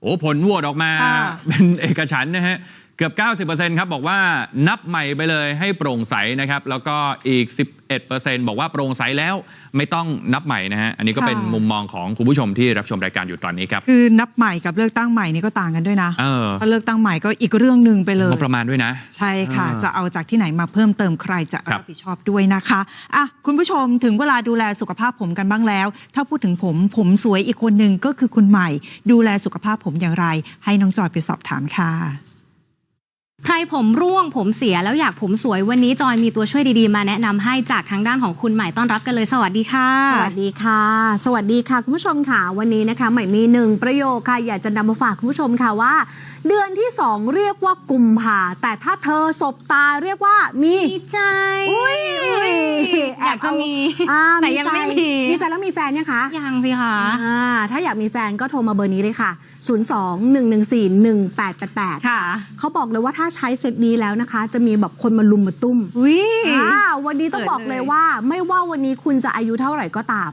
โอ้ผลโหวตออกมาค่ะเป็นเอกฉันท์นะฮะเกือบ 90%ครับ บอกว่านับใหม่ไปเลยให้โปร่งใสนะครับ แล้วก็อีก 11%บอกว่าโปร่งใสแล้วไม่ต้องนับใหม่นะฮะ อันนี้ก็เป็นค่ะ มุมมองของคุณผู้ชมที่รับชมรายการอยู่ตอนนี้ครับคือนับใหม่กับเลือกตั้งใหม่นี่ก็ต่างกันด้วยนะเออถ้าเลือกตั้งใหม่ก็อีกเรื่องหนึ่งไปเลย งบประมาณด้วยนะ ใช่ค่ะ อ่าจะเอาจากที่ไหนมาเพิ่มเติมใครจะครัรับบ ผิดชอบด้วยนะคะอะคุณผู้ชมถึงเวลาดูแลสุขภาพผมกันบ้างแล้ว ถ้าพูดถึงผมผมสวยอีกคนหนึ่งก็คือคุณใหม่ ดูแลสุขภาพผมอย่างไร ให้น้องจอยไปสอบถามค่ะ ใครผมร่วงผมเสียแล้วอยากผมสวยวันนี้จอยมีตัวช่วยดีๆ มาแนะนำให้จากทางด้านของคุณใหม่ต้อนรับกันเลยสวัสดีค่ะ สวัสดีค่ะ สวัสดีค่ะ คุณผู้ชมค่ะ วันนี้นะคะ ใหม่มีหนึ่งประโยคค่ะ อยากจะนำมาฝากคุณผู้ชมค่ะว่า เดือนที่สองเรียกว่ากุมภาแต่ถ้าเธอสบตาเรียกว่ามี ดีใจอุ้ยอยากจะมี อ่าแต่ยังไม่มี มีใจแล้วมีแฟนยังคะ ยังสิคะ อ่าถ้าอยากมีแฟนก็โทรมาเบอร์นี้เลยค่ะ 02-114-1888 ค่ะ เขาบอกเลยว่าถ้าใช้เซตนี้แล้วนะคะ จะมีแบบคนมาลุมมาตุ้มอุ้ยอ่าวันนี้ต้องเปิดบอกเลยเลยว่าไม่ว่าวันนี้คุณจะอายุเท่าไหร่ก็ตาม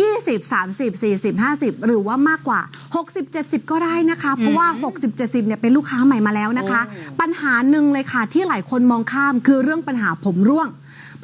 20 30 40 50 หรือว่ามากกว่า 60 70 ก็ได้นะคะ เพราะว่า 60 70เนี่ยเป็นลูกค้าใหม่มาแล้วนะคะ ปัญหาหนึ่งเลยค่ะที่หลายคนมองข้ามคือเรื่องปัญหาผมร่วง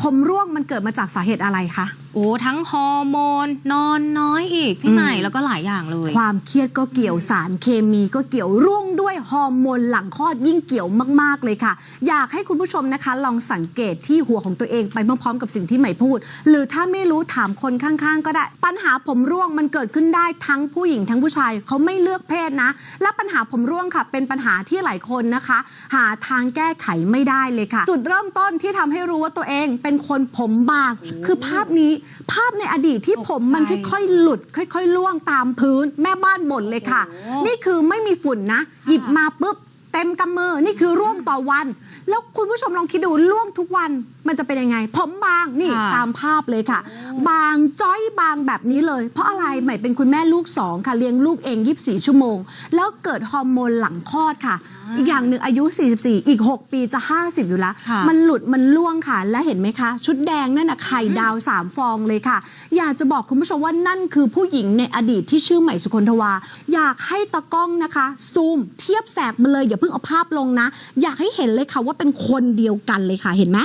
ผมร่วงมันเกิดมาจากสาเหตุอะไรคะ โอ้ทั้งฮอร์โมน นอนน้อยอีกพี่ใหม่อืมแล้วก็หลายอย่างเลย ความเครียดก็เกี่ยวสารเคมีก็เกี่ยวร่วมด้วยฮอร์โมนหลังคลอดยิ่งเกี่ยวมาก ๆ เลยค่ะ อยากให้คุณผู้ชมนะคะ ลองสังเกตที่หัวของตัวเองไปพร้อมๆกับสิ่งที่ใหม่พูด หรือถ้าไม่รู้ถามคนข้างๆ ก็ได้ ปัญหาผมร่วงมันเกิดขึ้นได้ทั้งผู้หญิงทั้งผู้ชายเขาไม่เลือกเพศนะ และปัญหาผมร่วงค่ะ เป็นปัญหาที่หลายคนนะคะ หาทางแก้ไขไม่ได้เลยค่ะ จุดเริ่มต้นที่ทำให้รู้ว่าตัวเองเป็นคนผมบาง คือภาพนี้ภาพในอดีตที่ผมมันตกใจค่อยๆหลุด ค่อย ๆ ล่วงตามพื้นแม่บ้านบ่นเลยค่ะโอ้นี่คือไม่มีฝุ่นนะ หยิบมาปุ๊บ เต็มกำมือนี่คือร่วงต่อวัน แล้วคุณผู้ชมลองคิดดูร่วงทุกวันมันจะเป็นยังไง ผมบางนี่ค่ะ ตามภาพเลยค่ะ บางจ้อยบางแบบนี้เลย เพราะอะไรใหม่เป็นคุณแม่ลูกสองค่ะเลี้ยงลูกเอง 24 ชั่วโมง แล้วเกิดฮอร์โมนหลังคลอดค่ะ อีกอย่างหนึ่งอายุ 44 อีก 6 ปีจะ 50 อยู่แล้ว ค่ะ มันหลุดมันล่วงค่ะ และเห็นไหมคะ ชุดแดงนั่นน่ะไข่ดาว 3 ฟองเลยค่ะ อยากจะบอกคุณผู้ชมว่านั่นคือผู้หญิงในอดีตที่ชื่อใหม่สุคนทวา อยากให้ตะกล้องนะคะ ซูมเทียบแสกมาเลยอย่าเพิ่งเอาภาพลงนะ อยากให้เห็นเลยค่ะว่าเป็นคนเดียวกันเลยค่ะเห็นไหม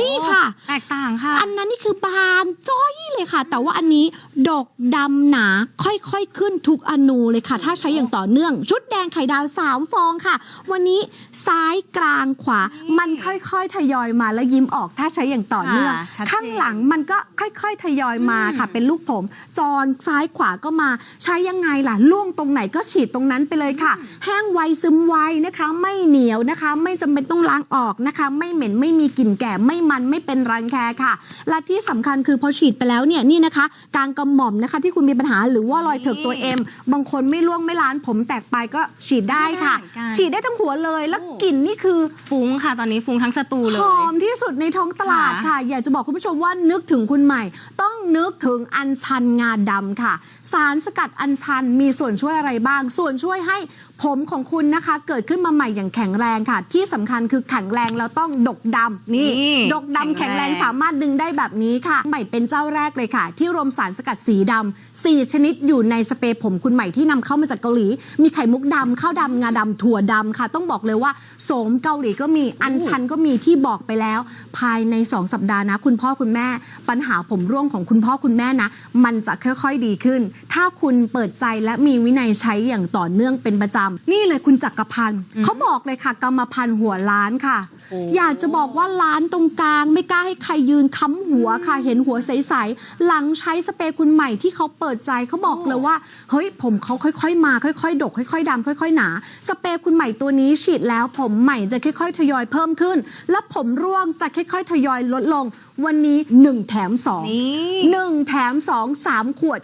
นี่ค่ะ แตกต่างค่ะ อันนั้นนี่คือบางจ้อยเลยค่ะ แต่ว่าอันนี้ดอกดำหนาค่อยๆขึ้นทุกอนูเลยค่ะ ถ้าใช้อย่างต่อเนื่อง ชุดแดงไข่ดาว3ฟองค่ะ วันนี้ซ้ายกลางขวา มันค่อยๆทยอยมาแล้วยิ้มออกถ้าใช้อย่างต่อเนื่อง ค่ะชัดเจน ข้างหลังมันก็ค่อยๆทยอยมาค่ะ เป็นลูกผมจอนซ้ายขวาก็มา ใช้ยังไงล่ะล่วงตรงไหนก็ฉีดตรงนั้นไปเลยค่ะ แห้งไวซึมไวนะคะ ไม่เหนียวนะคะ ไม่จำเป็นต้องล้างออกนะคะ ไม่เหม็นไม่มีกลิ่นแก่ไม่มันไม่เป็นรังแคค่ะ และที่สำคัญคือพอฉีดไปแล้วเนี่ยนี่นะคะกลางกระหม่อมนะคะที่คุณมีปัญหาหรือว่ารอยเถิกตัวเอ็มบางคนไม่ร่วงไม่ล้านผมแตกไปก็ฉีดได้ค่ะ ได้เหมือนกันฉีดได้ทั้งหัวเลยแล้วโอ้กลิ่นนี่คือ ฟุ้งค่ะตอนนี้ฟุ้งทั้งสตูเลย หอมที่สุดในท้องตลาดค่ะค่ะ อยากจะบอกคุณผู้ชมว่านึกถึงคุณใหม่ ต้องนึกถึงอัญชันงาดำค่ะ สารสกัดอัญชันมีส่วนช่วยอะไรบ้าง ส่วนช่วยให้ ผมของคุณนะคะเกิดขึ้นมาใหม่อย่างแข็งแรงค่ะ ที่สำคัญคือแข็งแรงแล้วต้องดกดำนี่นี่ดกดำแข็แข็งงแรแรงงสามารถดึงได้แบบนี้ค่ะ ใหม่เป็นเจ้าแรกเลยค่ะ ที่รวมสารสกัดสีดำสี่ชนิดอยู่ในสเปรย์ผมคุณใหม่ที่นำเข้ามาจากเกาหลี มีไข่มุกดำข้าวดำงาดำถั่วดำค่ะ ต้องบอกเลยว่าโสมเกาหลีก็มีอัญชันก็มีที่บอกไปแล้ว ภายใน 2 สัปดาห์นะ คุณพ่อคุณแม่ ปัญหาผมร่วงของคุณพ่อคุณแม่นะ มันจะค่อยๆดีขึ้น ถ้าคุณเปิดใจและมีวินัยใช้อย่างต่อเนื่องเป็นประจำนี่เลยคุณจักรพันธ์เขาบอกเลยค่ะ กรรมพันธ์หัวล้านค่ะโอ้อยากจะบอกว่าร้านตรงกลาง ไม่กล้าให้ใครยืนค้ำหัวค่ะ เห็นหัวใสๆหลังใช้สเปรย์คุณใหม่ที่เขาเปิดใจเขาบอกเลยว่าเฮ้ยผมเขาค่อยๆ มาค่อยๆ ดก ค่อยๆดำค่อย ๆ หนา สเปรย์คุณใหม่ตัวนี้ฉีดแล้วผมใหม่จะค่อยๆ ทยอยเพิ่มขึ้น และผมร่วงจะค่อยๆ ทยอยลดลง วันนี้ 1 แถม2นี่หนึ่งแถม 2 3 ขวด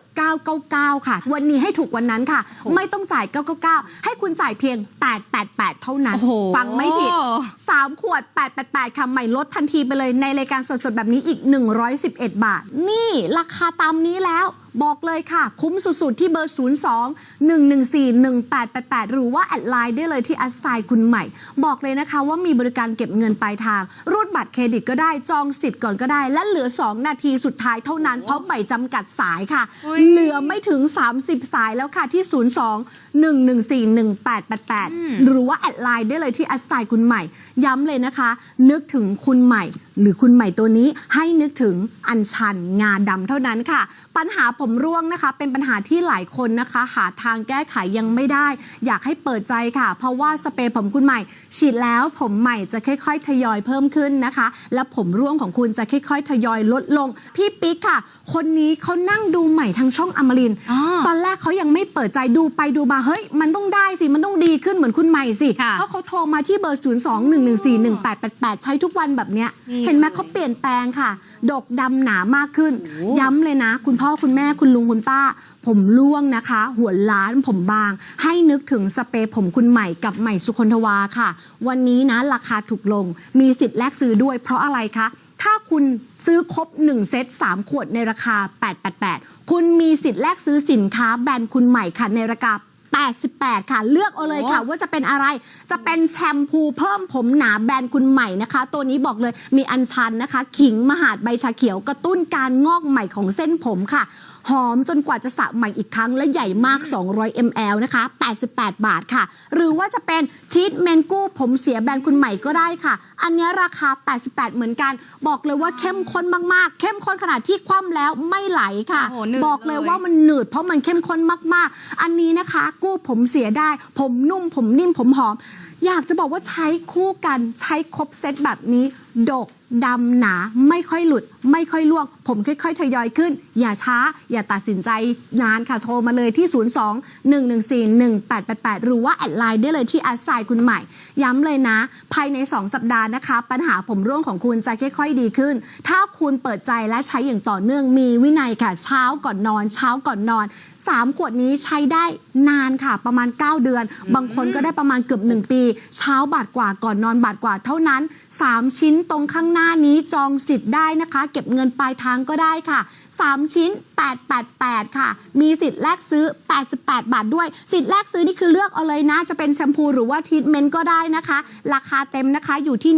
999 ค่ะ วันนี้ให้ถูกวันนั้นค่ะ ไม่ต้องจ่าย 999ให้คุณจ่ายเพียง 888 เท่านั้นโอ้โหฟังไม่ผิด 3 ขวด 888 ค่ะ ใหม่ลดทันทีไปเลยในรายการสดๆ แบบนี้อีก 111 บาท นี่ราคาตามนี้แล้ว บอกเลยค่ะ คุ้มสุดๆ ที่เบอร์ 02 114 1888 หรือว่าแอดไลน์ได้เลยที่แอสไซน์คุณใหม่ บอกเลยนะคะว่ามีบริการเก็บเงินปลายทาง รูดบัตรเครดิตก็ได้จองสิทธิ์ก่อนก็ได้ และเหลือ 2 นาทีสุดท้ายเท่านั้น เพราะใหม่จำกัดสายค่ะอุ๊ยเหลือไม่ถึง 30 สายแล้วค่ะที่ 02 114 1888 หรือว่าแอดไลน์ได้เลยที่แอสไซน์คุณใหม่ ย้ำเลยนะคะ นึกถึงคุณใหม่ หรือคุณใหม่ตัวนี้ให้นึกถึงอัญชันงาดำเท่านั้นค่ะ ปัญหาผมร่วงนะคะ เป็นปัญหาที่หลายคนนะคะ หาทางแก้ไขยังไม่ได้ อยากให้เปิดใจค่ะ เพราะว่าสเปรย์ผมคุณใหม่ ฉีดแล้วผมใหม่จะค่อย ๆ ทยอยเพิ่มขึ้นนะคะ และผมร่วงของคุณจะค่อย ๆ ทยอยลดลง พี่ปิ๊กค่ะ คนนี้เขานั่งดูใหม่ทางช่องอมรินทร์อ๋อตอนแรกเขายังไม่เปิดใจดูไปดูมาเฮ้ย มันต้องได้สิมันต้องดีขึ้นเหมือนคุณใหม่สิค่ะเพราะเขาโทรมาที่เบอร์ 0 2 1 1 4 1 8 8 8 ใช้ทุกวันแบบเนี้ยนี่เห็นไหมเขาเปลี่ยนแปลงค่ะ ดกดำหนามากขึ้นโอ้ย้ำเลยนะ คุณพ่อคุณแม่คุณลุงคุณป้า ผมร่วงนะคะ หัวล้านผมบาง ให้นึกถึงสเปรย์ผมคุณใหม่กับใหม่สุคนทวาค่ะ วันนี้นะราคาถูกลง มีสิทธิ์แลกซื้อด้วยเพราะอะไรคะ ถ้าคุณซื้อครบ 1 เซต 3 ขวดในราคา 888 คุณมีสิทธิ์แลกซื้อสินค้าแบรนด์คุณใหม่ค่ะในราคา 88 ค่ะ เลือกเอาเลยค่ะ ว่าจะเป็นอะไร จะเป็นแชมพูเพิ่มผมหนาแบรนด์คุณใหม่นะคะ ตัวนี้บอกเลยมีอัญชันนะคะ ขิงมหาดใบชาเขียวกระตุ้นการงอกใหม่ของเส้นผมค่ะ หอมจนกว่าจะสระใหม่อีกครั้งและใหญ่มาก 200 ml นะคะ 88 บาทค่ะ หรือว่าจะเป็นชีทเมนกู้ผมเสียแบรนด์คุณใหม่ก็ได้ค่ะ อันนี้ราคา 88 เหมือนกัน บอกเลยว่าเข้มข้นมากๆ เข้มข้นขนาดที่คว่ำแล้วไม่ไหลค่ะโอ้โหหนืดบอกเลยเลยว่ามันหนืดเพราะมันเข้มข้นมากๆ อันนี้นะคะกู้ผมเสียได้ ผมนุ่มผมนิ่มผมหอม อยากจะบอกว่าใช้คู่กันใช้ครบเซตแบบนี้ ดกดำหนา ไม่ค่อยหลุด ไม่ค่อยล่วงผมค่อยๆ ทยอยขึ้น อย่าช้า อย่าตัดสินใจนานค่ะ โทรมาเลยที่ 02 114 1888 หรือว่าแอดไลน์ได้เลยที่แอดไซน์คุณใหม่ ย้ำเลยนะ ภายใน 2 สัปดาห์นะคะ ปัญหาผมร่วงของคุณจะค่อยๆ ดีขึ้น ถ้าคุณเปิดใจและใช้อย่างต่อเนื่องมีวินัยค่ะ เช้าก่อนนอน เช้าก่อนนอน 3 ขวดนี้ใช้ได้นานค่ะ ประมาณ 9 เดือน บางคนก็ได้ประมาณเกือบ 1 ปี เช้าบาทกว่าก่อนนอนบาทกว่าเท่านั้น 3 ชิ้นตรงข้างหน้านี้จองสิทธิ์ได้นะคะ เก็บเงินปลายทางก็ได้ค่ะ 3 ชิ้น 888 ค่ะ มีสิทธิ์แลกซื้อ 88 บาทด้วย สิทธิ์แลกซื้อนี่คือเลือกเอาเลยนะ จะเป็นแชมพูหรือว่าทรีทเมนต์ก็ได้นะคะ ราคาเต็มนะคะอยู่ที่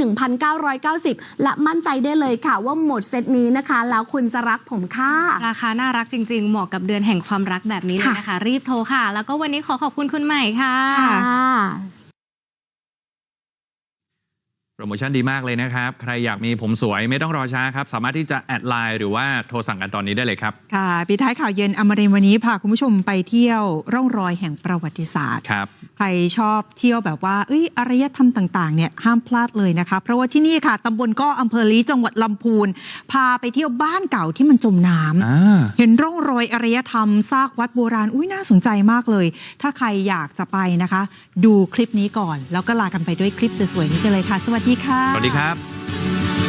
1,990 และมั่นใจได้เลยค่ะ ว่าหมดเซตนี้นะคะ แล้วคุณจะรักผมค่ะ ราคาน่ารักจริง ๆ เหมาะกับเดือนแห่งความรักแบบนี้เลยนะคะ รีบโทรค่ะ แล้วก็วันนี้ขอขอบคุณคุณใหม่ค่ะโป รโมชั่นดีมากเลยนะครับ ใครอยากมีผมสวยไม่ต้องรอช้าครับ สามารถที่จะแอดไลน์หรือว่าโทรสั่งกันตอนนี้ได้เลยครับ ค่ะปิดท้ายข่าวเย็นอมรินทร์วันนี้พาคุณผู้ชมไปเที่ยวร่องรอยแห่งประวัติศาสตร์ครับใครชอบเที่ยวแบบว่าเอ้ยอารยธรรมต่างๆเนี่ยห้ามพลาดเลยนะคะ เพราะว่าที่นี่ค่ะตำบลก็อำเภอลีจังหวัดลำพูน พาไปเที่ยวบ้านเก่าที่มันจมน้ำอ่าเห็นร่องรอยอารยธรรมซากวัดโบราณอุ้ยน่าสนใจมากเลย ถ้าใครอยากจะไปนะคะ ดูคลิปนี้ก่อน แล้วก็ลากันไปด้วยคลิปสวยๆนี้กันเลยค่ะ สวัสดีค่ะ สวัสดีครับ